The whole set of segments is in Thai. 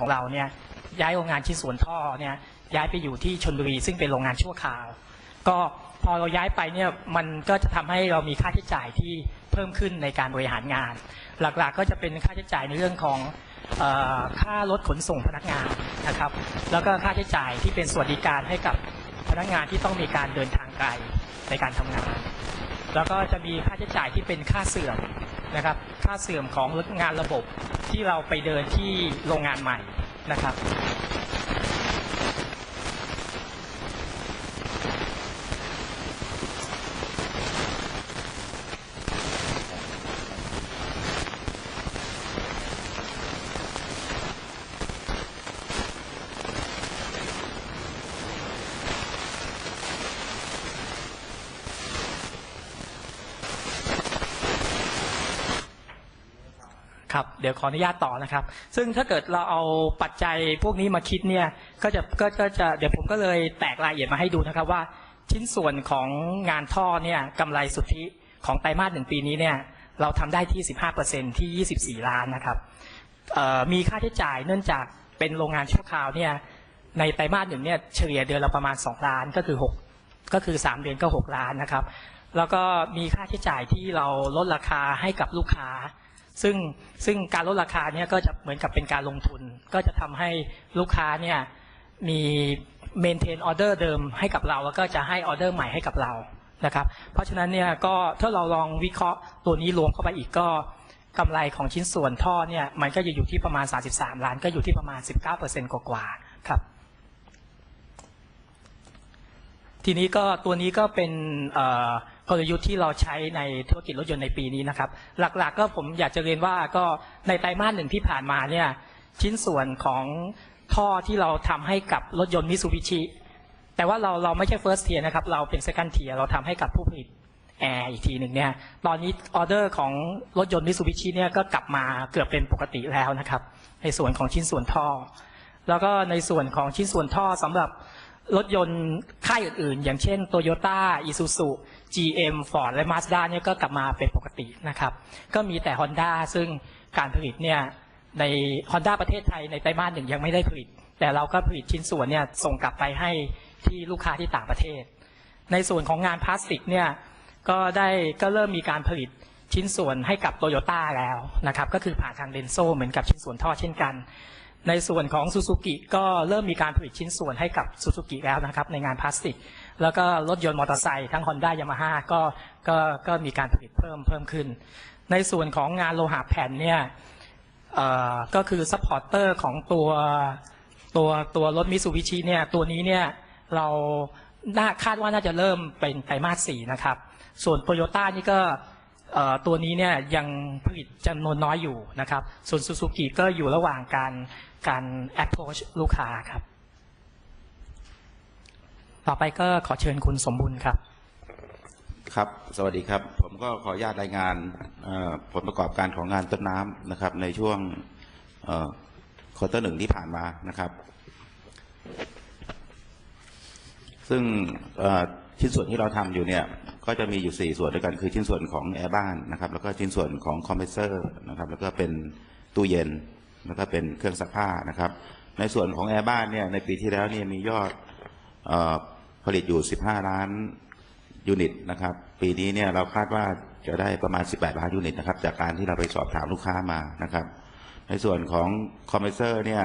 ของเราเนี่ยย้ายโรงงานชิ้นส่วนท่อเนี่ยย้ายไปอยู่ที่ชนบุรีซึ่งเป็นโรงงานชั่วคราว ก็พอเราย้ายไปเนี่ยมันก็จะทำให้เรามีค่าใช้จ่ายที่เพิ่มขึ้นในการบริหารงาน หลักๆก็จะเป็นค่าใช้จ่ายในเรื่องของออค่ารถขนส่งพนักงานนะครับ แล้วก็ค่าใช้จ่ายที่เป็นสวัสดิการให้กับพนักงานที่ต้องมีการเดินทางไกลในการทำงาน แล้วก็จะมีค่าใช้จ่ายที่เป็นค่าเสื่อมนะครับ ค่าเสื่อมของงานระบบ ที่เราไปเดินที่โรงงานใหม่นะครับ ครับเดี๋ยวขออนุญาตต่อนะครับ ซึ่งถ้าเกิดเราเอาปัจจัยพวกนี้มาคิดเนี่ยก็จะก็ก็จะเดี๋ยวผมก็เลยแตกรายละเอียดมาให้ดูนะครับว่า ชิ้นส่วนของงานท่อเนี่ยกำไรสุทธิของไตรมาสหนึ่งปีนี้เนี่ยเราทำได้ที่ 15%ที่ 24 ล้านนะครับมีค่าใช้จ่ายเนื่องจากเป็นโรงงานชั่วคราวเนี่ยในไตรมาสหนึ่งเนี่ยเฉลี่ยเดือนละประมาณ 2 ล้านก็คือ 6 ก็คือ 3 เดือนก็ 6 ล้านนะครับ แล้วก็มีค่าใช้จ่ายที่เราลดราคาให้กับลูกค้า ซึ่งซึ่งการลดราคาเนี่ยก็จะเหมือนกับเป็นการลงทุน ก็จะทำให้ลูกค้าเนี่ยมีเมนเทนออเดอร์เดิมให้กับเรา แล้วก็จะให้ออเดอร์ใหม่ให้กับเรานะครับเพราะฉะนั้นเนี่ยก็ถ้าเราลองวิเคราะห์ตัวนี้รวมเข้าไปอีกก็กำไรของชิ้นส่วนท่อเนี่ยมันก็จะอยู่ที่ประมาณ 33 ล้าน ก็อยู่ที่ประมาณ 19%กว่าๆครับ ทีนี้ก็ตัวนี้ก็เป็นเอ่อ กลยุทธ์ที่เราใช้ในธุรกิจรถยนต์ในปีนี้นะครับ หลักๆก็ผมอยากจะเรียนว่าก็ในไตรมาสหนึ่งที่ผ่านมาเนี่ยชิ้นส่วนของท่อที่เราทำให้กับรถยนต์มิ t ซูบิชิแต่ว่าเราเราไม่ใช่ first tier นะครับ เราเป็น second tier เราทำให้กับผู้ผลิตแอร์อีกทีหนึ่งเนี่ยตอนนี้ออเดอร์ของรถยนต์มิ t ซูบิชิเนี่ยก็กลับมาเกือบเป็นปกติแล้วนะครับ ในส่วนของชิ้นส่วนท่อ แล้วก็ในส่วนของชิ้นส่วนท่อสำหรับ รถยนต์ค่ายอื่นๆ อย่างเช่น Toyota, Isuzu, GM, Ford และ Mazda เนี่ยก็กลับมาเป็นปกตินะครับ ก็มีแต่ Honda ซึ่งการผลิตเนี่ยใน Honda ประเทศไทยในไตรมาสหนึ่งยังไม่ได้ผลิต แต่เราก็ผลิตชิ้นส่วนเนี่ยส่งกลับไปให้ที่ลูกค้าที่ต่างประเทศ ในส่วนของงานพลาสติกเนี่ยก็ได้ก็เริ่มมีการผลิตชิ้นส่วนให้กับโตโยต้าแล้วนะครับ ก็คือผ่านทางเดนโซเหมือนกับชิ้นส่วนท่อเช่นกัน ในส่วนของซูซูกิก็เริ่มมีการผลิตชิ้นส่วนให้กับซูซูกิแล้วนะครับ ในงานพลาสติก แล้วก็รถยนต์มอเตอร์ไซค์ทั้ง Honda Yamaha ก็ก็ก็มีการผลิตเพิ่มเพิ่มขึ้น ในส่วนของงานโลหะแผ่นเนี่ยเอ่อก็คือซัพพอร์เตอร์ของตัวตัวตัวรถมิซูบิชิเนี่ยตัวนี้เนี่ยเราน่าคาดว่าน่าจะเริ่มเป็นไตรมาสสี่นะครับ ส่วนโตโยต้านี่ก็ ตัวนี้เนี่ยยังผลิตจำนวนน้อยอยู่นะครับ ส่วนซูซูกิก็อยู่ระหว่างการการ approach ลูกค้าครับ ต่อไปก็ขอเชิญคุณสมบุญครับ ครับ สวัสดีครับ ผมก็ขออนุญาตรายงานผลประกอบการของงานต้นน้ำนะครับ ในช่วงควอเตอร์หนึ่งที่ผ่านมานะครับ ซึ่งเชิ้นส่วนที่เราทำอยู่เนี่ยก็จะมีอยู่ 4 ส่วนด้วยกันคือชิ้นส่วนของแอร์บ้านนะครับแล้วก็ชิ้นส่วนของคอมเพรสเซอร์นะครับแล้วก็เป็นตู้เย็นแล้วก็เป็นเครื่องซักผ้านะครับ ในส่วนของแอร์บ้านเนี่ยในปีที่แล้วเนี่ยมียอดออผลิตอยู่ 15 ล้านยูนิตนะครับปีนี้เนี่ยเราคาดว่าจะได้ประมาณ 18 ล้านยูนิตนะครับจากการที่เราไปสอบถามลูกค้ามานะครับ ในส่วนของคอมเพรสเซอร์เนี่ย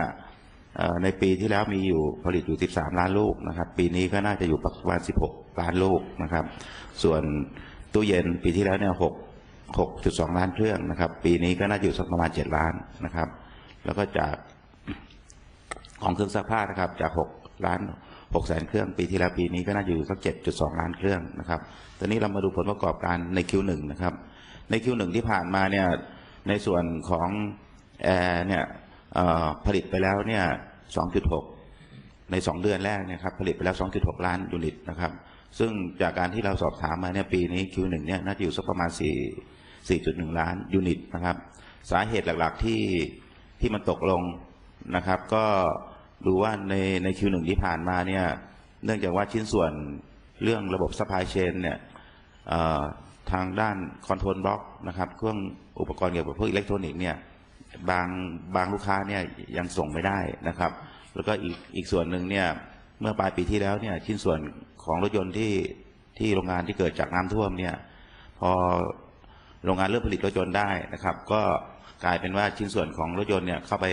ในปีที่แล้วมีอยู่ผลิตอยู่ 13 ล้านลูกนะครับ ปีนี้ก็น่าจะอยู่ประมาณ 16 ล้านลูกนะครับ ส่วนตู้เย็นปีที่แล้วเนี่ย6 6.2 ล้านเครื่องนะครับ ปีนี้ก็น่าจะอยู่สักประมาณ 7 ล้านนะครับ แล้วก็จากของเครื่องซักผ้านะครับจาก 6 ล้าน6แสนเครื่องปีที่แล้วปีนี้ก็น่าจะอยู่สัก 7.2 ล้านเครื่องนะครับ ตอนนี้เรามาดูผลประกอบการใน Q1 นะครับ ใน Q1 ที่ผ่านมาเนี่ยในส่วนของแอร์เนี่ย ผลิตไปแล้วเนี่ย 2.6 ใน 2 เดือนแรกเนี่ยครับผลิตไปแล้ว 2.6 ล้านยูนิตนะครับ ซึ่งจากการที่เราสอบถามมาเนี่ยปีนี้ Q1 เนี่ยน่าจะอยู่สักประมาณ 4 4.1 ล้านยูนิตนะครับ สาเหตุหลักๆที่ที่มันตกลงนะครับ ก็ดูว่าในใน Q1 ที่ผ่านมาเนี่ยเนื่องจากว่าชิ้นส่วนเรื่องระบบ supply chain เนี่ยทางด้านคอนโทรลบล็อกนะครับเครื่องอุปกรณ์เกี่ยวกับพวกอิเล็กทรอนิกส์เนี่ย บางบางลูกค้าเนี่ยยังส่งไม่ได้นะครับ แล้วก็อีกอีกส่วนหนึ่งเนี่ยเมื่อปลายปีที่แล้วเนี่ยชิ้นส่วนของรถยนต์ที่ที่โรงงานที่เกิดจากน้ำท่วมเนี่ยพอโรงงานเริ่มผลิตรถยนต์ได้นะครับ ก็กลายเป็นว่าชิ้นส่วนของรถยนต์เนี่ยเข้าไป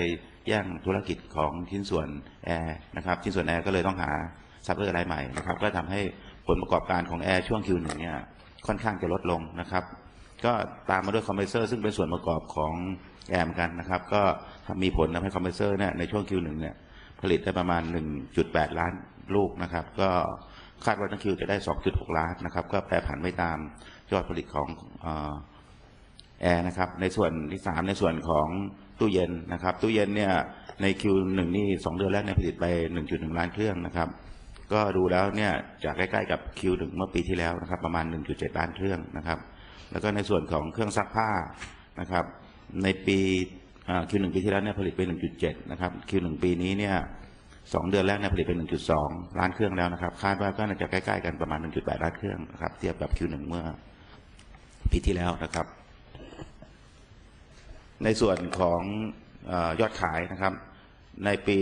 แย่งธุรกิจของชิ้นส่วนแอร์นะครับชิ้นส่วนแอร์ก็เลยต้องหาซัพพลายเออร์รายใหม่นะครับก็ทำให้ผลประกอบการของแอร์ช่วง Q1 เนี่ยค่อนข้างจะลดลงนะครับ ก็ตามมาด้วยคอมเพรสเซอร์ซึ่งเป็นส่วนประกอบของแอร์เหมอนกันนะครับ ก็มีผลทำให้คอมเพรสเซอร์เนี่ยในช่วง Q1 เนี่ยผลิตได้ประมาณ 1.8 ล้านลูกนะครับ ก็คาดว่าทั้งคิวจะได้ 2.6 ล้านนะครับ ก็แปรผันไปตามยอดผลิตของอแอร์นะครับ ในส่วนที่ 3 ในส่วนของตู้เย็นนะครับ ตู้เย็นเนี่ยใน Q1 นี่2เดือนแรกเนี่ยผลิตไป 1.1 ล้านเครื่องนะครับ ก็ดูแล้วเนี่ยจะใกล้ๆกับ Q1 เมื่อปีที่แล้วนะครับ ประมาณ 1.7 ล้านเครื่องนะครับ แล้วก็ในส่วนของเครื่องซักผ้านะครับ ในปีอ่า Q1 ปีที่แล้วเนี่ยผลิตไป 1.7 นะครับ Q1 ปีนี้เนี่ยสองเดือนแรกเนี่ยผลิตไป 1.2 ล้านเครื่องแล้วนะครับ คาดว่าก็น่าจะใกล้ๆกันประมาณ 1.8 ล้านเครื่องนะครับ เทียบกับ Q1 เมื่อปีที่แล้วนะครับ ในส่วนของอยอดขายนะครับ ในปี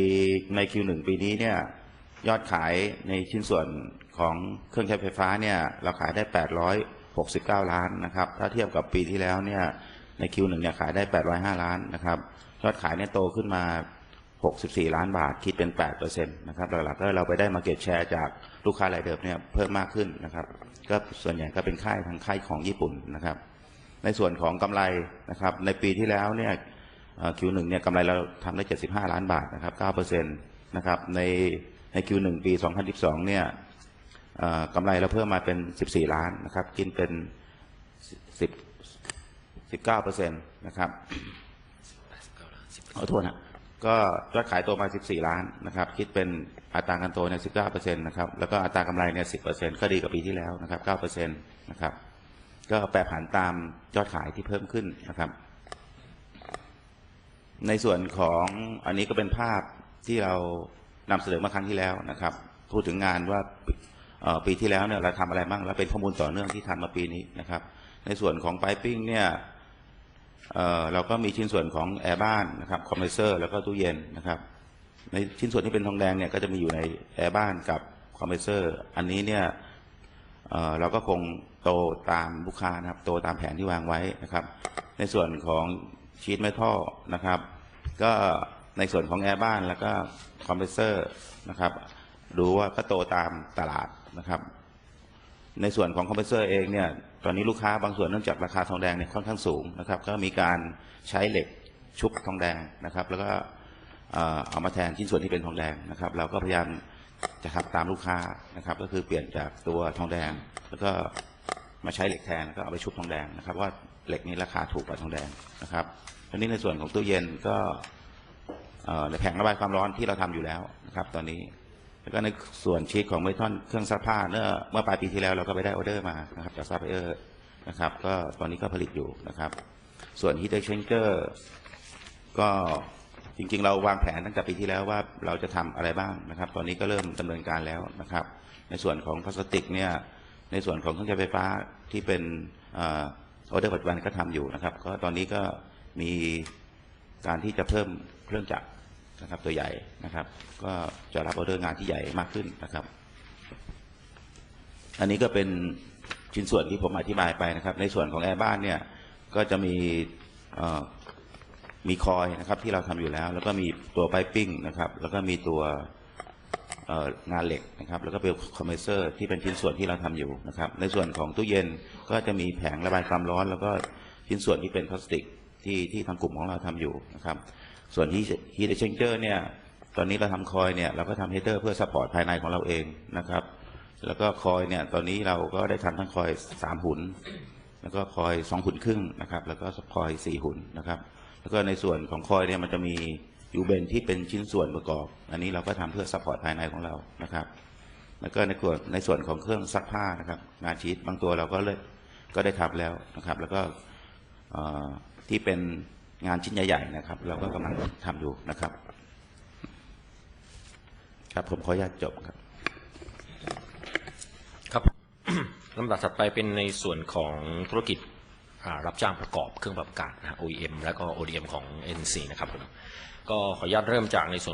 ใน Q1 ปีนี้เนี่ยยอดขายในชิ้นส่วนของเครื่องใช้ไฟฟ้าเนี่ยเราขายได้ 69 ล้านนะครับ ถ้าเทียบกับปีที่แล้วเนี่ยใน Q1 เนี่ยขายได้ 805 ล้านนะครับ ยอดขายเนี่ยโตขึ้นมา 64 ล้านบาท คิดเป็น 8%นะครับ หลักๆก็เราไปได้มาเก็ตแชร์จากลูกค้ารายเดิมเนี่ยเพิ่มมากขึ้นนะครับ ก็ส่วนใหญ่ก็เป็นค่ายทางค่ายของญี่ปุ่นนะครับ ในส่วนของกำไรนะครับ ในปีที่แล้วเนี่ย Q1 เนี่ยกำไรเราทำได้ 75 ล้านบาทนะครับ 9%นะครับ ในใน Q1 ปี 2012 เนี่ย กำไรเราเพิ่มมาเป็น 14 ล้านนะครับ กินเป็น 10 19%นะครับขอโทษนะก็ยอดขายโตมา 14 ล้านนะครับ คิดเป็นอัตราการโตเนี่ย 19%นะครับ แล้วก็อัตรากำไรเนี่ย 10%ก็ดีกว่าปีที่แล้วนะครับ9%นะครับ ก็แปรผันตามยอดขายที่เพิ่มขึ้นนะครับ ในส่วนของอันนี้ก็เป็นภาพที่เรานำเสนอมาครั้งที่แล้วนะครับ พูดถึงงานว่าเอ่อ ปีที่แล้วเนี่ยเราทำอะไรบ้างแล้วเป็นข้อมูลต่อเนื่องที่ทำมาปีนี้นะครับ ในส่วนของไ i ปิ้งเนี่ยเเราก็มีชิ้นส่วนของแอร์บ้านนะครับคอมเพรสเซอร์แล้วก็ตู้เย็นนะครับ ในชิ้นส่วนที่เป็นทองแดงเนี่ยก็จะมีอยู่ในแอร์บ้านกับคอมเพรสเซอร์อันนี้เนี่ยเเราก็คงโตตามลูกค้านะครับ โตตามแผนที่วางไว้นะครับ ในส่วนของชีทเมทัลนะครับ ก็ในส่วนของแอร์บ้านแล้วก็คอมเพรสเซอร์นะครับ ดูว่าก็โตตามตลาดนะครับ ในส่วนของคอมเพรสเซอร์เองเนี่ยตอนนี้ลูกค้าบางส่วนเนื่องจากราคาทองแดงเนี่ยค่อนข้างสูงนะครับ ก็มีการใช้เหล็กชุบทองแดงนะครับ แล้วก็เอามาแทนชิ้นส่วนที่เป็นทองแดงนะครับ เราก็พยายามจะทำตามลูกค้านะครับ ก็คือเปลี่ยนจากตัวทองแดง แล้วก็มาใช้เหล็กแทนแล้วก็เอาไปชุบทองแดงนะครับว่าเหล็กนี้ราคาถูกกว่าทองแดงนะครับทีนี้ในส่วนของตู้เย็นก็ในแผงระบายความร้อนที่เราทำอยู่แล้วนะครับ ตอนนี้ แล้วก็ในส่วนชีทของเมทัลเครื่องซักผ้าเมื่อเมื่อปลายปีที่แล้วเราก็ไปได้ออเดอร์มานะครับจากซัพพลายเออร์นะครับ ก็ตอนนี้ก็ผลิตอยู่นะครับ ส่วนฮี t เ x นเ a อร์ก็จริงๆ เราวางแผนตั้งแต่ปีที่แล้วว่าเราจะทำอะไรบ้างนะครับ ตอนนี้ก็เริ่มดำเนินการแล้วนะครับ ในส่วนของพลาสติกเนี่ยในส่วนของเครื่องใช้ไฟฟ้าที่เป็นออเดอร์ปัจจุบันก็ทำอยู่นะครับ ก็ตอนนี้ก็มีการที่จะเพิ่มเครื่องจักร นะครับตัวใหญ่นะครับ ก็จะรับออเดอร์งานที่ใหญ่มากขึ้นนะครับ อันนี้ก็เป็นชิ้นส่วนที่ผมอธิบายไปนะครับ ในส่วนของแอร์บ้านเนี่ยก็จะมีมีคอยนะครับที่เราทำอยู่แล้ว แล้วก็มีตัวไพปิ้งนะครับ แล้วก็มีตัวงานเหล็กนะครับ แล้วก็เป็นคอมเพรสเซอร์ที่เป็นชิ้นส่วนที่เราทำอยู่นะครับ ในส่วนของตู้เย็นก็จะมีแผงระบายความร้อน แล้วก็ชิ้นส่วนที่เป็นพลาสติกที่ที่ทางกลุ่มของเราทำอยู่นะครับ ส่วนที่ฮีทเชนเจอร์เนี่ย ตอนนี้เราทำคอยเนี่ย เราก็ทำเฮเตอร์เพื่อสปอร์ตภายในของเราเองนะครับ แล้วก็คอยเนี่ย ตอนนี้เราก็ได้ทำทั้งคอยสามหุ่น แล้วก็คอยสองหุ่นครึ่งนะครับ แล้วก็คอยสี่หุ่นนะครับ แล้วก็ในส่วนของคอยเนี่ยมันจะมียูเบนที่เป็นชิ้นส่วนประกอบ อันนี้เราก็ทำเพื่อสปอร์ตภายในของเรานะครับ แล้วก็ในส่วนในส่วนของเครื่องซักผ้านะครับ งานชีตบางตัวเราก็เลยก็ได้ทำแล้วนะครับ แล้วก็ที่เป็น งานชิ้นใหญ่ๆนะครับ เราก็กำลังทำอยู่นะครับ ครับผมขออนุญาตจบครับ ครับลำดับถัดไปเป็นในส่วนของธุรกิจรับจ้างประกอบเครื่องปรับอากาศนะ OEM และก็ ODM ของ NC นะครับผมก็ขออนุญาตเริ่มจากในส่วน